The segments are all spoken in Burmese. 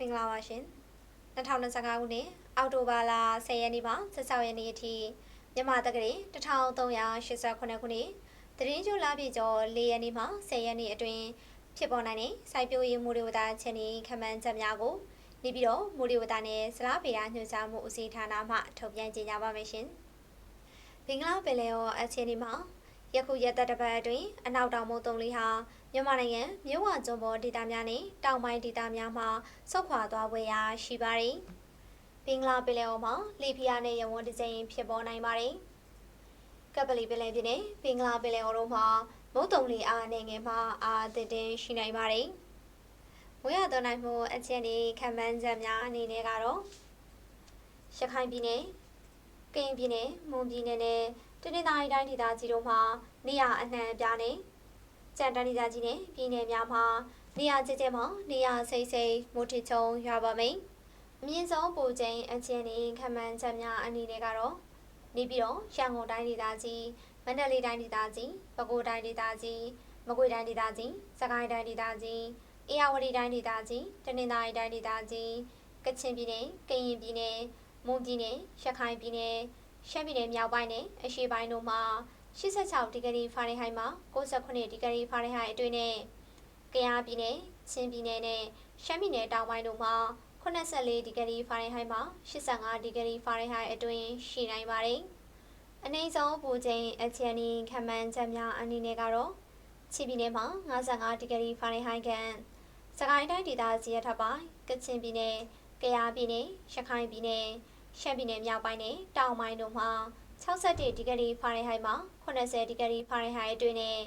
မင်္ဂလာပါရှင်2025ခုနှစ်အောက်တိုဘာလ10ရက်နေ့မှ16ရက်နေ့အထိမြန်မာတက္ကရာ1388ခုနှစ်တရင်ကျိုလာပြည်ကျော်4ရက်နေ့မှ10ရက်နေ့အတွင်းဖြစ်ပေါ်နိုင်တဲ့စိုက်ပျိုးရေးမူရိဝတာချင်းဤခမန်းချက်များကိုနေပြီးတော့မူရိဝတာနဲ့ဇလားပေရာညွှန်ကြားမှုဦးစီးဌာနမှထုတ်ပြန်ကြေညာပါမယ်ရှင်ဘင်္ဂလားပင်လယ်ော်အချင်းဒီမှာ ယခုရက်သက်တစ်ပတ်အတွင်းအနောက်တောင်မုတ်တုံလေးဟာမြန်မာနိုင်ငံမြို့ဝကျွန်းပေါ်ဒေသများနဲ့တောင်ပိုင်းဒေသများမှာဆုတ်ခွာသွားဝေရာရှိပါတယ်။ဘင်္ဂလားပင်လယ်အော်မှာလေပြင်းနဲ့ရဝန်းတစ်ကြိမ်ဖြစ်ပေါ်နိုင်ပါတယ်။ကပလီပင်လယ်ပြင်နဲ့ဘင်္ဂလားပင်လယ်အော်တို့မှာမုတ်တုံလေးအားနဲ့ငယ်မှာအာသစ်တင်ရှိနိုင်ပါတယ်။ဝေရသွန်းနိုင်မှုအခြေအနေခံမှန်းချက်များအနေနဲ့ကတော့ရခိုင်ပြည်နယ်၊ကရင်ပြည်နယ်၊မွန်ပြည်နယ်နဲ့ တနင်္သာရီတိုင်းဒေသကြီးတို့မှာနေရအနှံ့အပြားနဲ့ကြံတန်းဒေသကြီးနဲ့ပြည်နယ်များမှာနေရကျကျမှာနေရစိတ်စိတ်မိုးထချုံရွာပါမယ်။အမြင့်ဆုံးပူချိန်အကျဉ်းနေခမန်းချက်များအနေနဲ့ကတော့နေပြီးတော့ရန်ကုန်တိုင်းဒေသကြီးမန္တလေးတိုင်းဒေသကြီးပဲခူးတိုင်းဒေသကြီးမကွေးတိုင်းဒေသကြီးစကိုင်းတိုင်းဒေသကြီးအေရဝတီတိုင်းဒေသကြီးတနင်္သာရီတိုင်းဒေသကြီးကချင်ပြည်နယ်ကရင်ပြည်နယ်မွန်ပြည်နယ်ရခိုင်ပြည်နယ် ရှမ်းပြည်နယ်မြောက်ပိုင်းနဲ့အရှေ့ပိုင်းတို့မှာ86ဒီဂရီဖာရင်ဟိုက်မှာ69ဒီဂရီဖာရင်ဟိုက်အတွင်းနဲ့ကယားပြည်နယ်၊ချင်းပြည်နယ်နဲ့ရှမ်းပြည်နယ်တောင်ပိုင်းတို့မှာ84ဒီဂရီဖာရင်ဟိုက်မှာ85ဒီဂရီဖာရင်ဟိုက်အတွင်းရှိနိုင်ပါတယ်။အနည်းဆုံးပူချိန်အချန်နီခမန်းချက်များအနေနဲ့ကတော့ချီပြည်နယ်မှာ55ဒီဂရီဖာရင်ဟိုက်ခန့်စကိုင်းတိုင်းဒေသကြီးရထပိုင်းကချင်ပြည်နယ်၊ကယားပြည်နယ်၊ရခိုင်ပြည်နယ်၊ ရှမ်းပြည်နယ်မြောက်ပိုင်းနဲ့တောင်ပိုင်းတို့မှာ61ဒီဂရီဖာရင်ဟိုက်မှာ80ဒီဂရီဖာရင်ဟိုက်အတွင်းနဲ့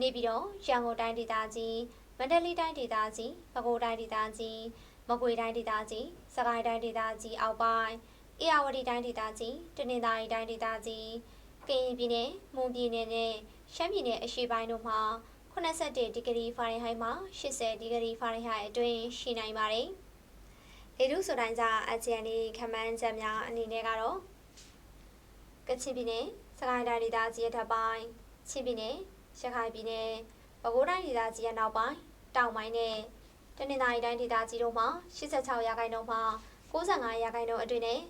နေပြီးတော့ရန်ကုန်တိုင်းဒေသကြီးမန္တလေးတိုင်းဒေသကြီးပဲခူးတိုင်းဒေသကြီးမကွေးတိုင်းဒေသကြီးစကိုင်းတိုင်းဒေသကြီးအောက်ပိုင်းအေရဝတီတိုင်းဒေသကြီးတနင်္သာရီတိုင်းဒေသကြီးကရင်ပြည်နယ်မွန်ပြည်နယ်နဲ့ရှမ်းပြည်နယ်အရှေ့ပိုင်းတို့မှာ81ဒီဂရီဖာရင်ဟိုက်မှာ80ဒီဂရီဖာရင်ဟိုက်အတွင်းရှိနိုင်ပါတယ်။ လေထုဆိုတိုင်းကြအကြံဒီခမန်းချက်များအနေနဲ့ကတော့ကချင်ပြည်နယ်စကိုင်းတိုင်းဒေသကြီးထပ်ပိုင်းချင်းပြည်နယ်ရခိုင်ပြည်နယ်ပဲခူးတိုင်းဒေသကြီးရဲ့နောက်ပိုင်းတောင်ပိုင်းနဲ့တနင်္သာရီတိုင်းဒေသကြီးတို့မှာ86ရာခိုင်နှုန်းမှ95ရာခိုင်နှုန်းအတွင်းနဲ့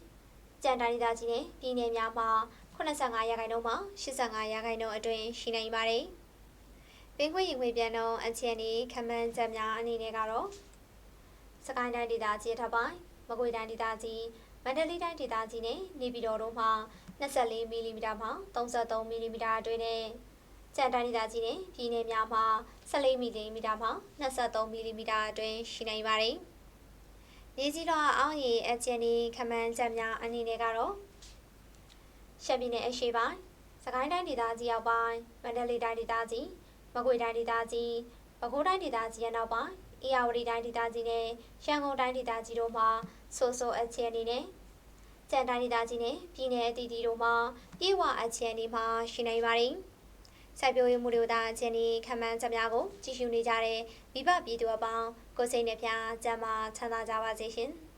ကြံတိုင်းဒေသကြီးနဲ့ပြည်နယ်များမှာ85ရာခိုင်နှုန်းမှ85ရာခိုင်နှုန်းအတွင်းရှိနိုင်ပါတယ်။ပင်ခွေရင်ခွေပြန်တော့အချန်ဒီခမန်းချက်များအနေနဲ့ကတော့ စကိုင်းတိုင်းဒေသကြီးထပ်ပိုင်းမကွေးတိုင်းဒေသကြီးမန္တလေးတိုင်းဒေသကြီးနဲ့နေပြည်တော်တို့မှာ24မီလီမီတာမှ33မီလီမီတာအတွင်းနဲ့ကြံတိုင်းဒေသကြီးနဲ့ပြည်နယ်များမှာ14မီလီမီတာမှ23မီလီမီတာအတွင်းရှိနိုင်ပါတယ်။နေကြီးတော့အောင်းရီအကျဉ်းဒီခမန်းချက်များအနေနဲ့ကတော့ရှမ်းပြည်နယ်အရှေ့ပိုင်းစကိုင်းတိုင်းဒေသကြီးအောက်ပိုင်းမန္တလေးတိုင်းဒေသကြီးမကွေးတိုင်းဒေသကြီးပဲခူးတိုင်းဒေသကြီးရဲ့နောက်ပိုင်း အေရဝတီတိုင်းဒေသကြီးနဲ့ရန်ကုန်တိုင်းဒေသကြီးတို့မှာဆိုးဆိုးအခြေအနေနဲ့ကြံတိုင်းဒေသကြီးနဲ့ပြည်내အသီးသီးတို့မှာပြေဝအခြေအနေမှာရှိနိုင်ပါတယ်။စိုက်ပျိုးရေးမှုတွေသားအခြေအနေခံမှန်းချက်များကိုကြည့်ရှုနေကြတဲ့မိဘပြည်သူအပေါင်းကိုစိတ်နှပြကျန်းမာချမ်းသာကြပါစေရှင်။